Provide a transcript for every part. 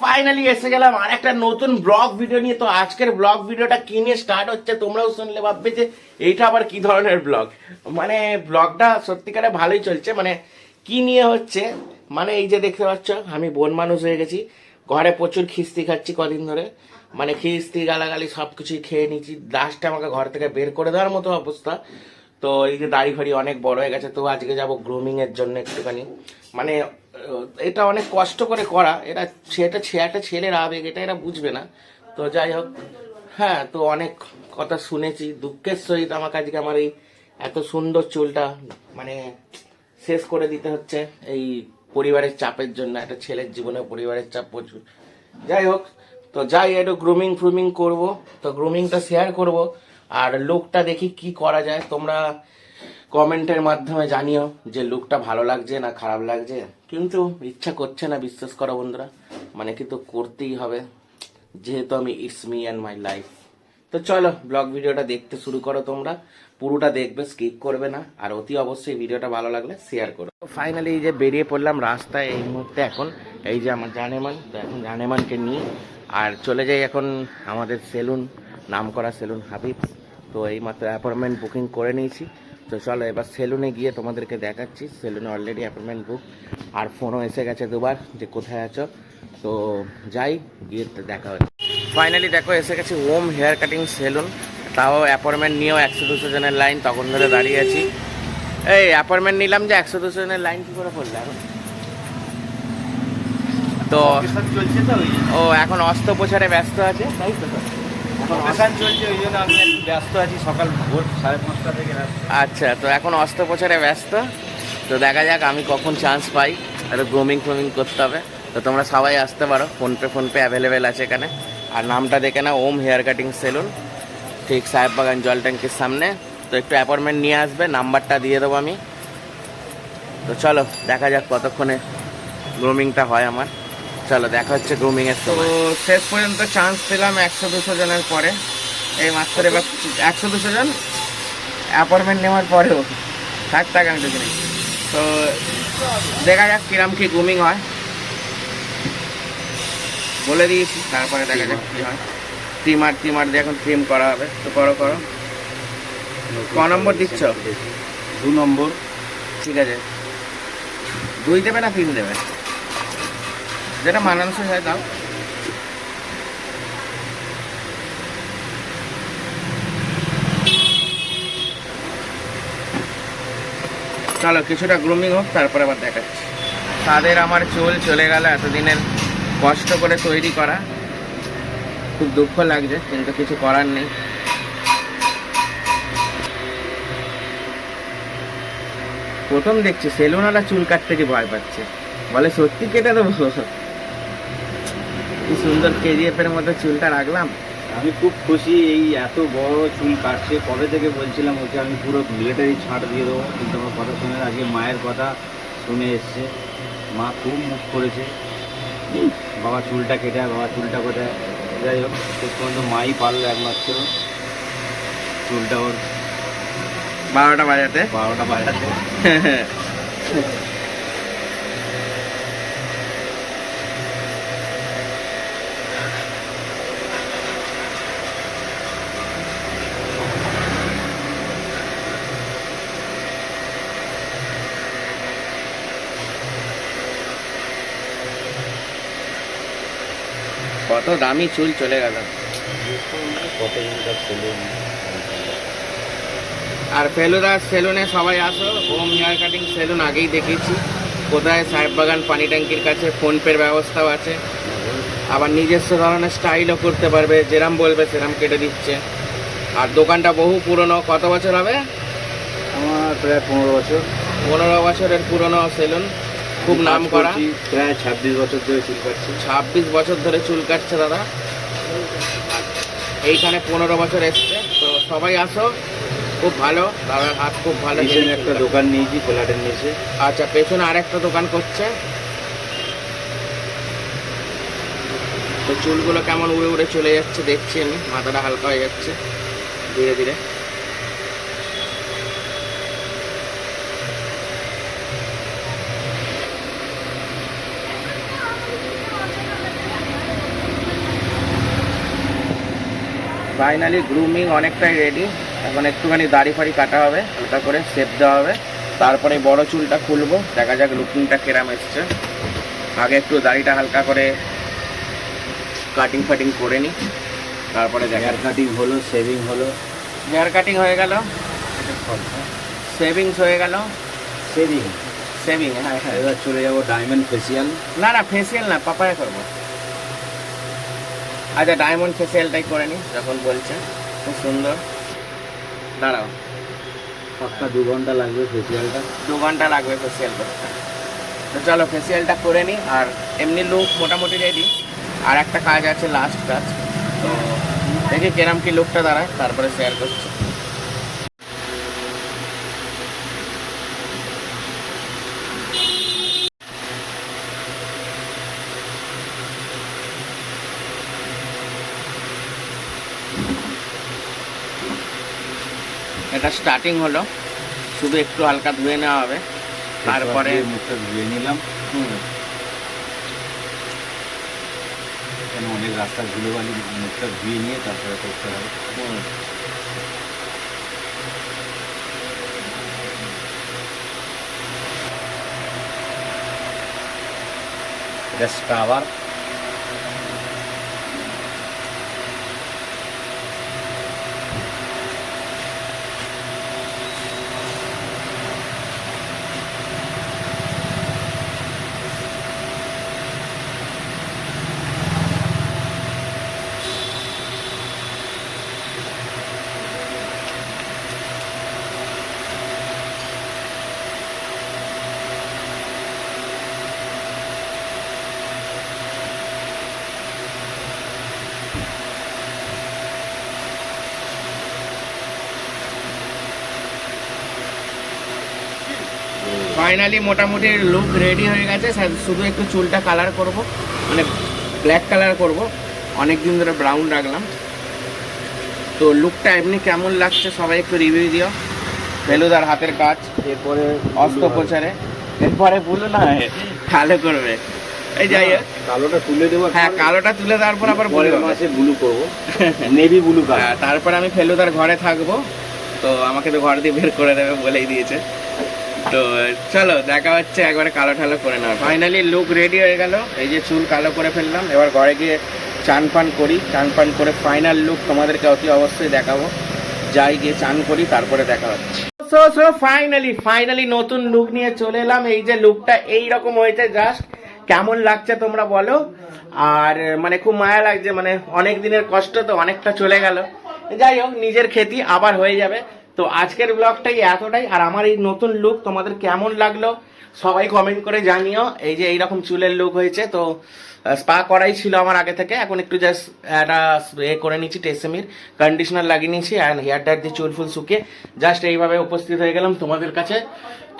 Finally এসে গেলাম। আর একটা নতুন ব্লগ ভিডিও নিয়ে। তো আজকের ব্লগ ভিডিওটা কি নিয়ে স্টার্ট হচ্ছে, তোমরাও শুনলে ভাববে যে, এইটা আবার কি ধরনের ব্লগ মানে ব্লগটা সত্যিকারে ভালোই চলছে। মানে কি নিয়ে হচ্ছে? মানে এই যে দেখতে পাচ্ছ, আমি বন মানুষ হয়ে গেছি। ঘরে প্রচুর খিস্তি খাচ্ছি কদিন ধরে। মানে খিস্তি, গালাগালি সব কিছুই খেয়ে নিয়েছি। লাস্টে আমাকে ঘর থেকে বের করে দেওয়ার মতো অবস্থা। তো এই যে দাড়ি ফাড়ি অনেক বড় হয়ে গেছে। তো আজকে যাব গ্রুমিং এর জন্য একটুখানি। মানে এটা অনেক কষ্ট করে করা। এটা সেটা একটা ছেলের আবেগ, এটা এরা বুঝবে না। তো যাই হোক হ্যাঁ তো অনেক কথা শুনেছি। দুঃখের সহিত আমার আজকে আমার এই এত সুন্দর চুলটা মানে শেষ করে দিতে হচ্ছে এই পরিবারের চাপের জন্য, একটা ছেলের জীবনে পরিবারের চাপ প্রচুর। যাই হোক, তো যাই, একটু গ্রুমিং ফ্রুমিং করব। তো গ্রুমিংটা শেয়ার করব। আর লুকটা দেখি কি করা যায়। তোমরা কমেন্টের মাধ্যমে জানিও যে লুকটা ভালো লাগছে না খারাপ লাগছে। কিন্তু ইচ্ছা করছে না, বিশ্বাস করো বন্ধুরা। মানে কিন্তু করতেই হবে। যেহেতু আমি it's me and my life তো চলো ব্লগ ভিডিওটা দেখতে শুরু করো তোমরা। পুরোটা দেখবে স্কিপ করবে না। আর অতি অবশ্যই ভিডিওটা ভালো লাগলে শেয়ার করো। ফাইনালি এই যে বেরিয়ে পড়লাম রাস্তায় এই মুহূর্তে এখন, এই যে আমার জানেমান, তো এখন জানেমানকে নিয়ে। আর চলে যাই এখন আমাদের সেলুন নাম করা সেলুন হাবিব। তো এই মাত্র অ্যাপয়েন্টমেন্ট বুকিং করে নিয়েছি। তো চলো এবার সেলুনে গিয়ে তোমাদেরকে দেখাচ্ছি। সেলুনে অলরেডি অ্যাপয়েন্টমেন্ট বুক আর ফোনও এসে গেছে দুবার যে কোথায় আছো। তো যাই গিয়ে দেখা হচ্ছে। ফাইনালি দেখো এসে গেছে ওম হেয়ার কাটিং সেলুন। তাও অ্যাপয়েন্টমেন্ট নিয়েও একশো দুশো জনের লাইন তখন ধরে দাঁড়িয়ে আছি। এই অ্যাপয়েন্টমেন্ট নিলাম যে একশো দুশো জনের লাইন কী করে পড়লে এখন? তো ও এখন অস্ত্রোপচারে ব্যস্ত আছে। তাই তো। অপারেশন চলছে, ওই জন্য আমি ব্যস্ত আছি সকাল ভোর সাড়ে পাঁচটা থেকে আচ্ছা তো এখন অস্ত্রোপচারে ব্যস্ত? তো দেখা যাক আমি কখন চান্স পাই। একটু গ্রোমিং ফ্রোমিং করতে হবে। তো তোমরা সবাই আসতে পারো, ফোনপে ফোনপে অ্যাভেলেবেল আছে এখানে। আর নামটা দেখে না ওম হেয়ার কাটিং সেলুন। ঠিক সাহেব বাগান জল ট্যাঙ্কির সামনে। তো একটু অ্যাপয়েন্টমেন্ট নিয়ে আসবে, নাম্বারটা দিয়ে দেবো আমি। তো চলো, দেখা যাক কতক্ষণে গ্রুমিংটা হয় আমার। চলো দেখা হচ্ছে গ্রুমিংয়ের তো শেষ পর্যন্ত চান্স পেলাম একশো দুশো জনের পরে। এই মাত্র এবার একশো দুশো জন অ্যাপয়েন্টমেন্ট নেওয়ার পরেও থাক থাক আমি দেখিনি তো দেখা যাক কিরাম কি গ্রুমিং হয়। বলে দিয়েছি তারপরে দেখা যাক কি হয়। ট্রিমার ট্রিমার দিয়ে এখন ট্রিম করা হবে। তো করো করো। ক নম্বর দিচ্ছ? দু নম্বর। ঠিক আছে। দুই দেবে না তিন দেবে? যেটা মানানসই হয়, দাও। চলো, কিছুটা গ্রুমিং হোক, তারপরে আবার দেখাচ্ছি। তাদের আমার চুল চলে গেল, এতদিনের কষ্ট করে তৈরি করা। খুব দুঃখ লাগছে, কিন্তু কিছু করার নেই। প্রথম দেখছি সেলুনওয়ালা চুল কাটতে যে ভয় পাচ্ছে। বলে, সত্যি কেটে দেবো? কি সুন্দর কেজিএফ এর মধ্যে চুলটা রাখলাম। আমি খুব খুশি এই এত বড় চুল কাটছে। কবে থেকে বলছিলাম ওকে আমি পুরো মিলিটারি ছাড় দিয়ে দেবো কিন্তু আমার কথা শুনে আজকে মায়ের কথা শুনে এসছে। মা খুব মুখ করেছে বাবা চুলটা কেটে বাবা চুলটা কোথায়? যাই হোক শেষ পর্যন্ত মাই পারল একমাত্র। চুলটা ওর বারোটা বাজাতে। বারোটা বাজাতে। কত দামি চুল চলে গেল। আর ফেলুদা সেলুনে সবাই আসো হোম হেয়ার কাটিং সেলুন আগেই দেখেছি কোথায়? সাহেব বাগান পানি ট্যাঙ্কির কাছে ফোনপের ব্যবস্থাও আছে। আবার নিজস্ব ধরনের স্টাইলও করতে পারবে যেরাম বলবে সেরাম কেটে দিচ্ছে। আর দোকানটা বহু পুরনো কত বছর হবে? আমার প্রায় পনেরো বছর। পনেরো বছরের পুরনো সেলুন। খুব নাম করা। প্রায় ছাব্বিশ বছর ধরে চুল কাটছি। ছাব্বিশ বছর ধরে চুল কাটছে দাদা। এইখানে পনেরো বছর এসছে। তো সবাই আসো খুব ভালো। দাদার হাত খুব ভালো। একটা দোকান নিয়েছি ফ্ল্যাটের নিচে। আচ্ছা পেছনে আরেকটা দোকান করছে। তো চুলগুলো কেমন উড়ে উড়ে চলে যাচ্ছে দেখছি আমি। মাথাটা হালকা হয়ে যাচ্ছে ধীরে ধীরে। ফাইনালি গ্রুমিং অনেকটাই রেডি এখন একটুখানি দাড়ি ফাড়ি কাটা হবে হালকা করে শেপ দেওয়া হবে। তারপরে বড় চুলটা খুলবো দেখা যাক লুকিংটা কেরাম এসছে। আগে একটু দাড়িটা হালকা করে কাটিং ফাটিং করে নিই তারপরে হেয়ার কাটিং হলো শেভিং হলো। হেয়ার কাটিং হয়ে গেল। সেভিংস হয়ে গেল। শেভিং সেভিং হ্যাঁ হ্যাঁ। এবার চলে যাব ডায়মন্ড ফেসিয়াল না না ফেসিয়াল না পাপায় করব। আচ্ছা ডায়মন্ড ফেসিয়ালটাই করে নি। যখন বলছেন খুব সুন্দর। দাঁড়াও। পাক্কা দু ঘণ্টা লাগবে ফেসিয়ালটা দু ঘণ্টা লাগবে ফেসিয়াল করতে তো চলো ফেসিয়ালটা করে নিই আর এমনি লুক মোটামুটি রেডি আর একটা কাজ আছে লাস্ট কাজ। তো দেখি কেরাম কি লুকটা দাঁড়ায় তারপরে শেয়ার করছি। এটা স্টার্টিং হলো। শুধু একটু হালকা ধুয়ে নেওয়া হবে। তারপরে মুখটা ধুয়ে নিলাম। এখানে অনেক রাস্তা ধুলো বালি মুখটা ধুয়ে নিয়ে তারপরে করতে হবে। জাস্ট আবার ফাইনালি মোটামুটি লুক রেডি হয়ে গেছে। স্যার শুধু একটু চুলটা কালার করব। মানে ব্ল্যাক কালার করব। অনেক দিন ধরে ব্রাউন রাখলাম। তো লুকটা এমনি কেমন লাগছে সবাই একটু রিভিউ দিও। ফেলুদার হাতের কাজ এরপরে অস্ত্রোপচারে। এরপরে বলো না ভালো করবে। এই যাই হোক। কালোটা তুলে দেবো হ্যাঁ কালোটা তুলে দেওয়ার পর আবার বলে মাসে ব্লু করব। নেভি ব্লু কালার তারপর আমি ফেলুদার ঘরে থাকব। তো আমাকে তো ঘর দিয়ে বের করে দেবে বলেই দিয়েছে। তো চলো, দেখা হচ্ছে একবারে কালো ঠালো করে নেওয়া ফাইনালি লুক রেডি হয়ে গেল। এই যে চুল কালো করে ফেললাম, এবার ঘরে গিয়ে চান পান করি। চান পান করে ফাইনাল লুক তোমাদেরকে অতি অবশ্যই দেখাবো। যাই গিয়ে চান করি, তারপরে দেখা হচ্ছে। ফাইনালি ফাইনালি নতুন লুক নিয়ে চলে এলাম। এই যে লুকটা এই রকম হয়েছে জাস্ট কেমন লাগছে তোমরা বলো? আর মানে খুব মায়া লাগছে মানে অনেক দিনের কষ্ট তো অনেকটা চলে গেল। যাই হোক, নিজের খেতি আবার হয়ে যাবে। তো আজকের ব্লগটাই এতটাই। আর আমার এই নতুন লুক তোমাদের কেমন লাগল, সবাই কমেন্ট করে জানিও। এই যে এইরকম চুলের লুক হয়েছে, তো স্পা করাই ছিল আমার আগে থেকে। এখন একটু জাস্ট একটা এ করে নিচ্ছি টেসেমির কন্ডিশনার লাগিয়ে নিয়েছি অ্যান্ড হেয়ার ড্রায়ার দিয়ে চুল ফুল শুকিয়ে জাস্ট এইভাবে উপস্থিত হয়ে গেলাম তোমাদের কাছে।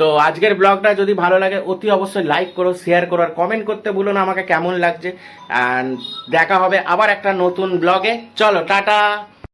তো আজকের ব্লগটা যদি ভালো লাগে, অতি অবশ্যই লাইক করো শেয়ার করো আর কমেন্ট করতে বলো না, আমাকে কেমন লাগছে। অ্যান্ড দেখা হবে আবার একটা নতুন ব্লগে চলো, টাটা!